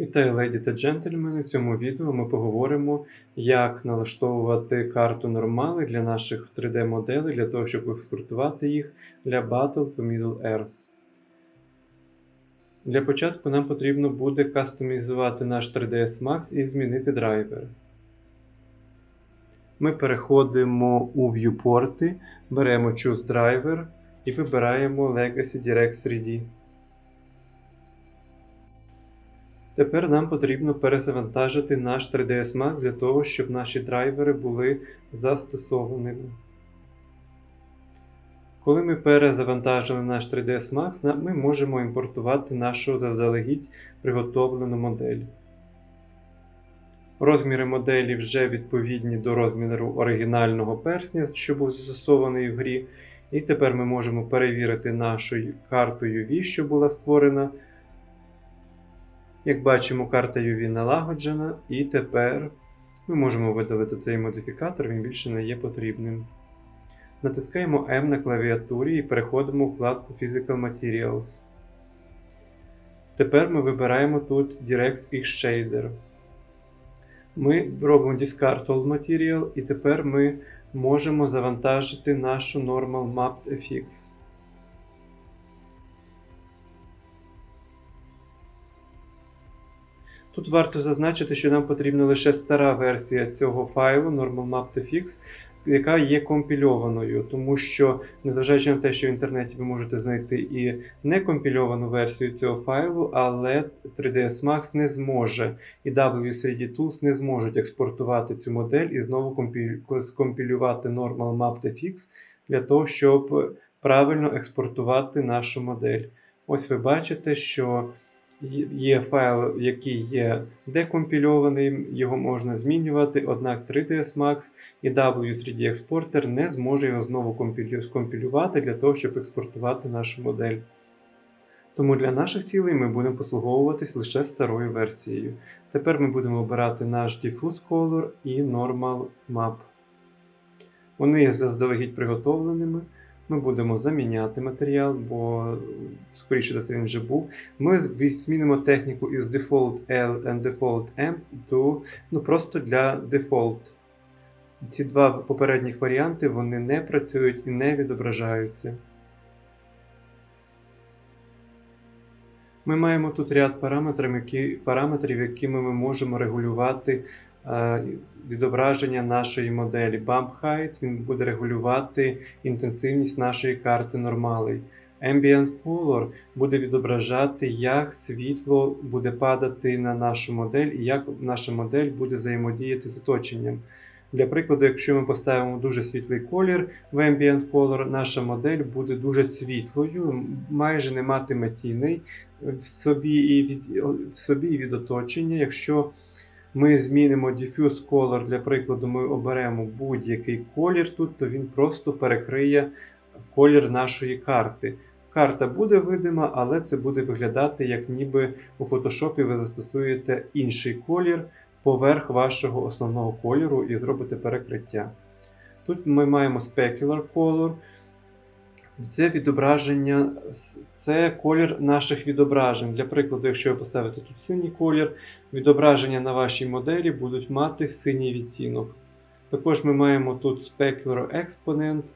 Вітаю, леді та джентльмени! В цьому відео ми поговоримо, як налаштовувати карту нормали для наших 3D-моделей, для того, щоб експортувати їх для Battle for Middle-earth. Для початку нам потрібно буде кастомізувати наш 3ds Max і змінити драйвери. Ми переходимо у Viewport, беремо Choose Driver і вибираємо Legacy Direct 3D. Тепер нам потрібно перезавантажити наш 3ds Max для того, щоб наші драйвери були застосованими. Коли ми перезавантажили наш 3ds Max, ми можемо імпортувати нашу заздалегідь приготовлену модель. Розміри моделі вже відповідні до розміру оригінального персня, що був застосований в грі. І тепер ми можемо перевірити нашу карту UV, що була створена. Як бачимо, карта UV налагоджена, і тепер ми можемо видалити цей модифікатор, він більше не є потрібним. Натискаємо M на клавіатурі і переходимо в вкладку Physical Materials. Тепер ми вибираємо тут DirectX Shader. Ми робимо Discard All Material, і тепер ми можемо завантажити нашу Normal Mapped FX. Тут варто зазначити, що нам потрібна лише стара версія цього файлу NormalMap.tfx, яка є компільованою, тому що, незважаючи на те, що в інтернеті ви можете знайти і некомпільовану версію цього файлу, але 3ds Max не зможе, і W3D Tools не зможуть експортувати цю модель і знову скомпілювати NormalMap.tfx для того, щоб правильно експортувати нашу модель. Ось ви бачите, що Є файл, який є декомпільований, його можна змінювати, однак 3ds Max і W3D експортер не зможе його знову скомпілювати для того, щоб експортувати нашу модель. Тому для наших цілей ми будемо послуговуватись лише старою версією. Тепер ми будемо обирати наш Diffuse Color і Normal Map. Вони є заздалегідь приготовленими. Ми будемо заміняти матеріал, бо, скоріше за це він вже був. Ми змінимо техніку із Default L and Default M до ну, просто для Default. Ці два попередніх варіанти вони не працюють і не відображаються. Ми маємо тут ряд параметрів, які, параметрів, якими ми можемо регулювати відображення нашої моделі. Bump Height він буде регулювати інтенсивність нашої карти нормалей. Ambient Color буде відображати, як світло буде падати на нашу модель і як наша модель буде взаємодіяти з оточенням. Для прикладу, якщо ми поставимо дуже світлий колір в Ambient Color, наша модель буде дуже світлою, майже не матиме тіней в собі і від, в собі і від оточення. Якщо ми змінимо Diffuse Color, для прикладу, ми оберемо будь-який колір тут, то він просто перекриє колір нашої карти. Карта буде видима, але це буде виглядати, як ніби у Photoshop ви застосуєте інший колір поверх вашого основного кольору і зробите перекриття. Тут ми маємо Specular Color. Це відображення, це колір наших відображень. Для прикладу, якщо ви поставите тут синій колір, відображення на вашій моделі будуть мати синій відтінок. Також ми маємо тут Specular Exponent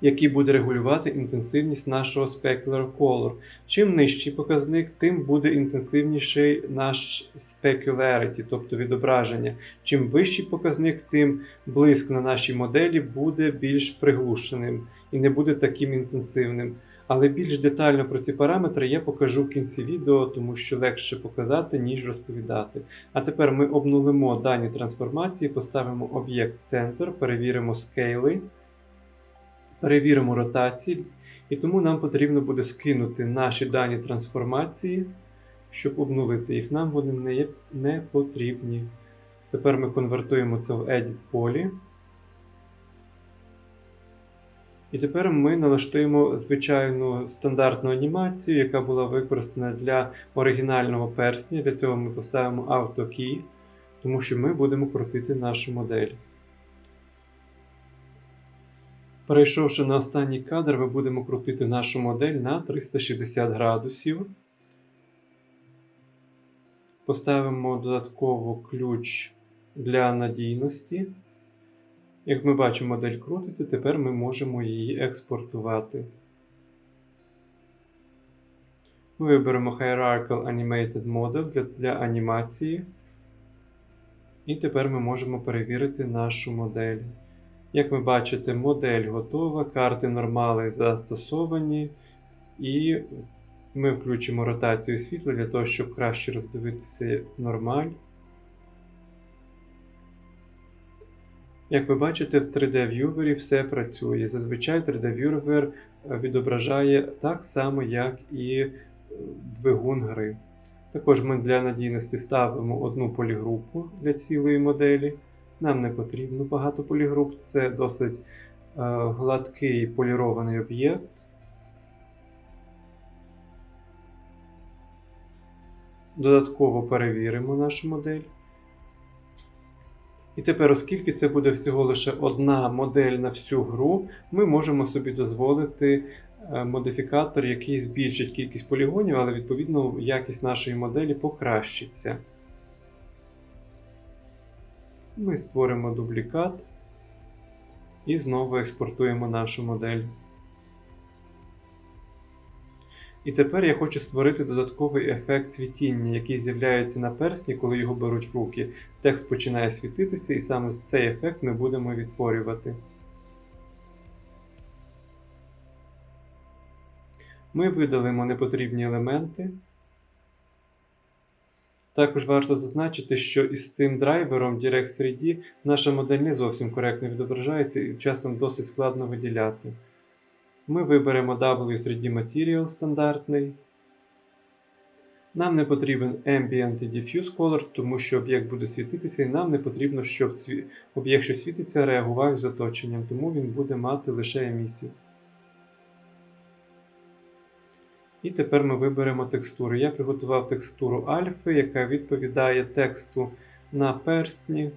який буде регулювати інтенсивність нашого Specular Color. Чим нижчий показник, тим буде інтенсивніший наш Specularity, тобто відображення. Чим вищий показник, тим блиск на нашій моделі буде більш приглушеним і не буде таким інтенсивним. Але більш детально про ці параметри я покажу в кінці відео, тому що легше показати, ніж розповідати. А тепер ми обнулимо дані трансформації, поставимо об'єкт центр, перевіримо скейли. Перевіримо ротації, і тому нам потрібно буде скинути наші дані трансформації, щоб обнулити їх. Нам вони не, не потрібні. Тепер ми конвертуємо це в Edit полі. І тепер ми налаштуємо звичайну стандартну анімацію, яка була використана для оригінального персня. Для цього ми поставимо AutoKey, тому що ми будемо крутити нашу модель. Перейшовши на останній кадр, ми будемо крутити нашу модель на 360 градусів. Поставимо додатково ключ для надійності. Як ми бачимо, модель крутиться, тепер ми можемо її експортувати. Ми виберемо Hierarchical Animated Model для, для анімації. І тепер ми можемо перевірити нашу модель. Як ви бачите, модель готова, карти нормали застосовані, і ми включимо ротацію світла для того, щоб краще роздивитися нормаль. Як ви бачите, в 3D-в'ювері все працює. Зазвичай 3D-в'ювер відображає так само, як і двигун гри. Також ми для надійності ставимо одну полігрупу для цілої моделі. Нам не потрібно багато полігруп, це досить е, гладкий полірований об'єкт. Додатково перевіримо нашу модель. І тепер, оскільки це буде всього лише одна модель на всю гру, ми можемо собі дозволити е, модифікатор, який збільшить кількість полігонів, але відповідно якість нашої моделі покращиться. Ми створимо дублікат і знову експортуємо нашу модель. І тепер я хочу створити додатковий ефект світіння, який з'являється на персні, коли його беруть в руки. Текст починає світитися, і саме цей ефект ми будемо відтворювати. Ми видалимо непотрібні елементи. Також варто зазначити, що із цим драйвером Direct3D наша модель не зовсім коректно відображається і часом досить складно виділяти. Ми виберемо W3D Material стандартний. Нам не потрібен Ambient Diffuse Color, тому що об'єкт буде світитися, і нам не потрібно, щоб об'єкт, що світиться, реагував з оточенням, тому він буде мати лише емісію. І тепер ми виберемо текстуру. Я приготував текстуру альфи, яка відповідає тексту на перстні,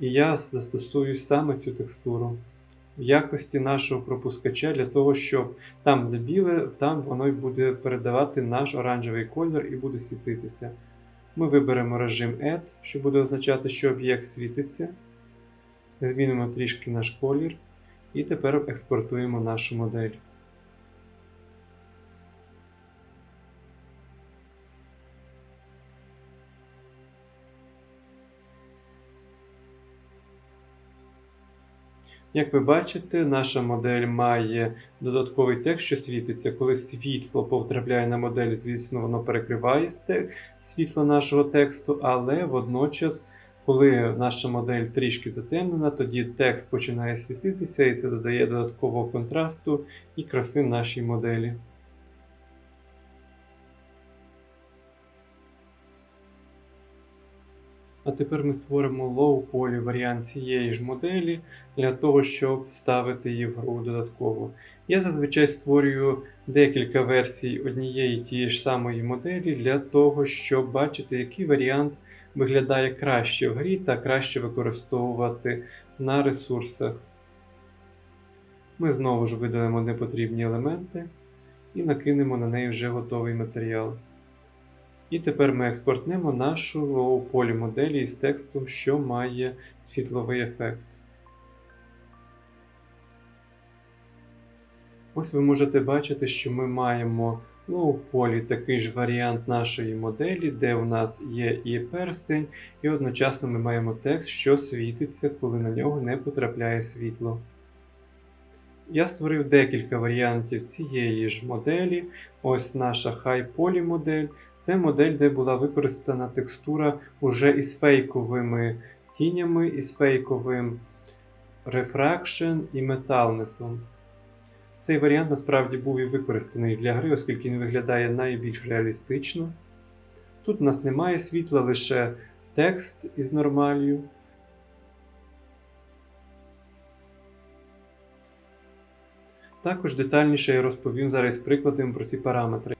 і я застосую саме цю текстуру в якості нашого пропускача для того, щоб там, де біле, там воно буде передавати наш оранжевий колір і буде світитися. Ми виберемо режим Add, що буде означати, що об'єкт світиться. Змінимо трішки наш колір. І тепер експортуємо нашу модель. Як ви бачите, наша модель має додатковий текст, що світиться. Коли світло потрапляє на модель, звісно, воно перекриває світло нашого тексту, але водночас, коли наша модель трішки затемнена, тоді текст починає світитися і це додає додаткового контрасту і краси нашій моделі. А тепер ми створимо low-poly варіант цієї ж моделі для того, щоб ставити її в гру додатково. Я зазвичай створюю декілька версій однієї тієї ж самої моделі для того, щоб бачити, який варіант виглядає краще в грі та краще використовувати на ресурсах. Ми знову ж видалимо непотрібні елементи і накинемо на неї вже готовий матеріал. І тепер ми експортнемо нашу low-poly моделі із текстом, що має світловий ефект. Ось ви можете бачити, що ми маємо low-poly такий ж варіант нашої моделі, де у нас є і перстень, і одночасно ми маємо текст, що світиться, коли на нього не потрапляє світло. Я створив декілька варіантів цієї ж моделі. Ось наша High Poly модель. Це модель, де була використана текстура уже із фейковими тінями, із фейковим рефракшн і металнесом. Цей варіант насправді був і використаний для гри, оскільки він виглядає найбільш реалістично. Тут у нас немає світла, лише текст із нормалью. Також детальніше я розповім зараз прикладами про ці параметри.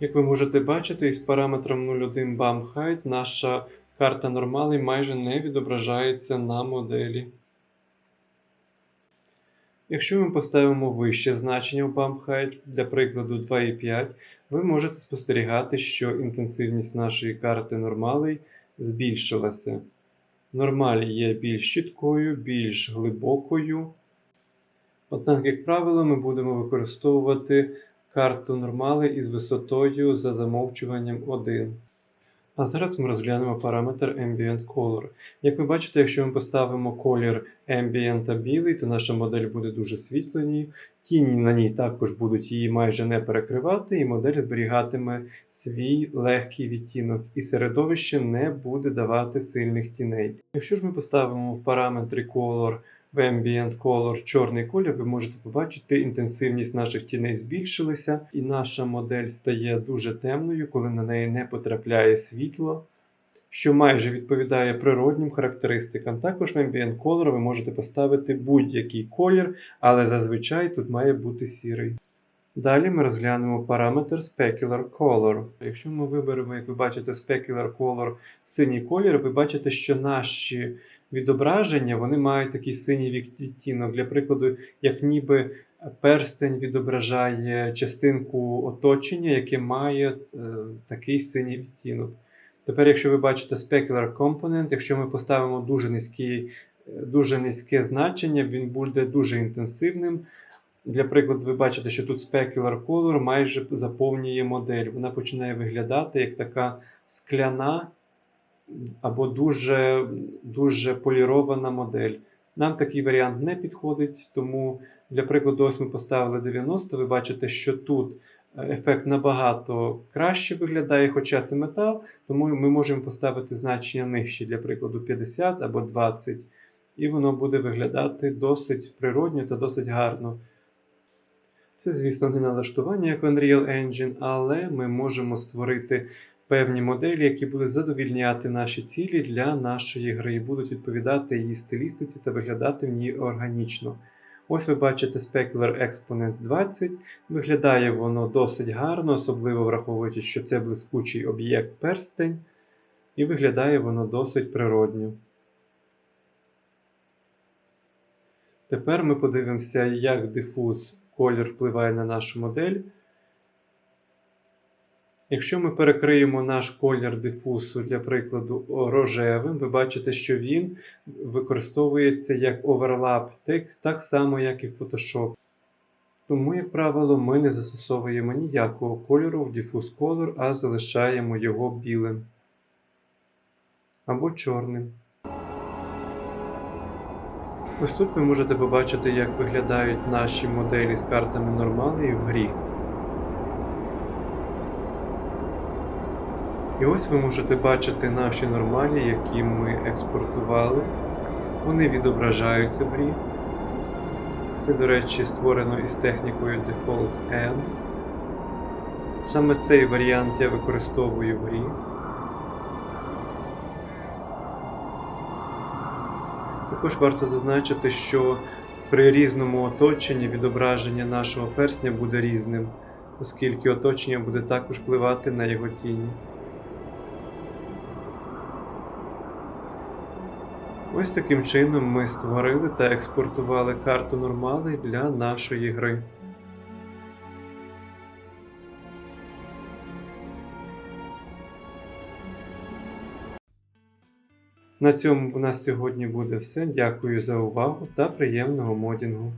Як ви можете бачити, із параметром 0,1 BAM Height наша карта нормали майже не відображається на моделі. Якщо ми поставимо вище значення в bump height, для прикладу 2,5, ви можете спостерігати, що інтенсивність нашої карти нормалей збільшилася. Нормаль є більш чіткою, більш глибокою. Однак, як правило, ми будемо використовувати карту нормалей із висотою за замовчуванням 1. А зараз ми розглянемо параметр Ambient Color. Як ви бачите, якщо ми поставимо колір Ambient білий, то наша модель буде дуже світлою. Тіні на ній також будуть її майже не перекривати, і модель зберігатиме свій легкий відтінок, і середовище не буде давати сильних тіней. Якщо ж ми поставимо в параметрі Color в Ambient Color чорний колір, ви можете побачити, інтенсивність наших тіней збільшилася, і наша модель стає дуже темною, коли на неї не потрапляє світло, що майже відповідає природнім характеристикам. Також в Ambient Color ви можете поставити будь-який колір, але зазвичай тут має бути сірий. Далі ми розглянемо параметр Specular Color. Якщо ми виберемо, як ви бачите, Specular Color синій колір, ви бачите, що наші відображення вони мають такий синій відтінок. Для прикладу, як ніби перстень відображає частинку оточення, яке має е, такий синій відтінок. Тепер, якщо ви бачите Specular Component, якщо ми поставимо дуже низький, е, дуже низьке значення, він буде дуже інтенсивним. Для прикладу, ви бачите, що тут Specular Color майже заповнює модель. Вона починає виглядати як така скляна або дуже, дуже полірована модель. Нам такий варіант не підходить, тому для прикладу, ось ми поставили 90. Ви бачите, що тут е, ефект набагато краще виглядає, хоча це метал, тому ми можемо поставити значення нижче, для прикладу 50 або 20, і воно буде виглядати досить природньо та досить гарно. Це, звісно, не налаштування як в Unreal Engine, але ми можемо створити певні моделі, які будуть задовільняти наші цілі для нашої гри і будуть відповідати її стилістиці та виглядати в ній органічно. Ось ви бачите Specular Exponents 20. Виглядає воно досить гарно, особливо враховуючи, що це блискучий об'єкт перстень, і виглядає воно досить природньо. Тепер ми подивимося, як дифуз колір впливає на нашу модель. Якщо ми перекриємо наш колір дифусу, для прикладу, рожевим, ви бачите, що він використовується як оверлап, так, так само, як і в Photoshop. Тому, як правило, ми не застосовуємо ніякого кольору в Diffuse Color, а залишаємо його білим або чорним. Ось тут ви можете побачити, як виглядають наші моделі з картами нормали в грі. І ось ви можете бачити наші нормалі, які ми експортували. Вони відображаються в грі. Це, до речі, створено із технікою Default N. Саме цей варіант я використовую в грі. Також варто зазначити, що при різному оточенні відображення нашого персня буде різним, оскільки оточення буде також впливати на його тіні. Ось таким чином ми створили та експортували карту нормали для нашої гри. На цьому у нас сьогодні буде все. Дякую за увагу та приємного модінгу!